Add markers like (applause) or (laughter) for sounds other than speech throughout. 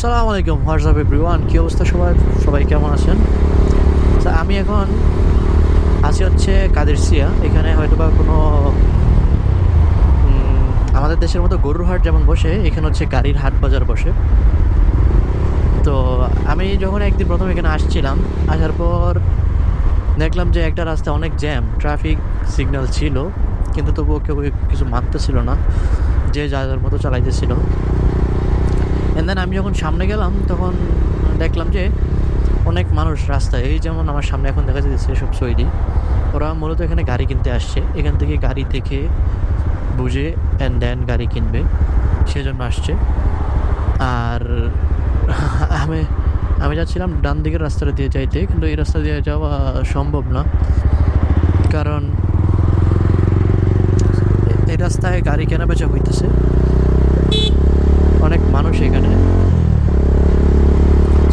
আসসালামু আলাইকুম WhatsApp everyone, কী অবস্থা সবাই সবাই কেমন আছেন? তা আমি এখন আছি হচ্ছে কাদেরসিয়া এখানে হয়তো বা কোনো আমাদের দেশের মতো গরুর হাট যেমন বসে, এখানে হচ্ছে গাড়ির হাট বাজার বসে। তো আমি যখন একদিন প্রথম এখানে আসছিলাম, আসার পর দেখলাম যে একটা রাস্তা অনেক জ্যাম, ট্রাফিক সিগন্যাল ছিল, কিন্তু তবুও কেউ কিছু মানতেছিল না, যে যার মতো চালাইতেছিল। এন্ড দেন আমি যখন সামনে গেলাম, তখন দেখলাম যে অনেক মানুষ রাস্তায়, এই যেমন আমার সামনে এখন দেখা যাচ্ছে সব সৈরি ওরা মূলত এখানে গাড়ি কিনতে আসছে। এখান থেকে গাড়ি দেখে, বুঝে অ্যান্ড দেন গাড়ি কিনবে। সেজন্য আসছে। আর (laughs) আমি আমি যাচ্ছিলাম ডান দিকের রাস্তাটা দিয়ে যাইতে, কিন্তু এই রাস্তা দিয়ে যাওয়া সম্ভব না। কারণ এই রাস্তায় গাড়ি কেনা বেচা হইতেছে অনেক মানুষ এখানে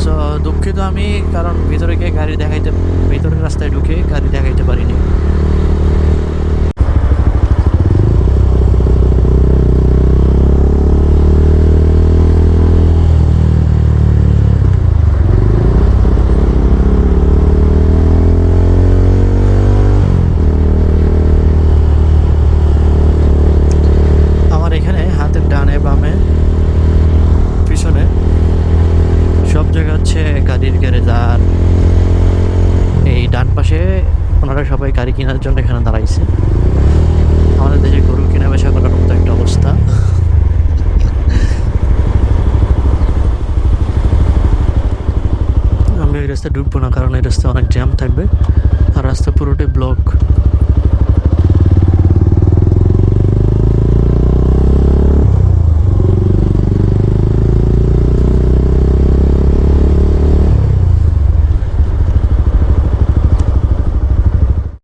সো দুঃখিত আমি কারণ ভিতরে গিয়ে গাড়ি দেখাইতে ভিতরের রাস্তায় ঢুকে গাড়ি দেখাইতে পারিনি আমার এখানে হাতের ডানে বামে পিছনে সব জায়গা হচ্ছে গাড়ির গ্যারেজ আর এই ডান পাশে ওনারা সবাই গাড়ি কেনার জন্য এখানে দাঁড়াইছে। আমাদের দেশে গরু কেনা বেচা করার মতো একটা অবস্থা। আমি ওই রাস্তায় ঢুকবো না, কারণ এই রাস্তায় অনেক জ্যাম থাকবে। আর রাস্তা পুরোটাই ব্লক।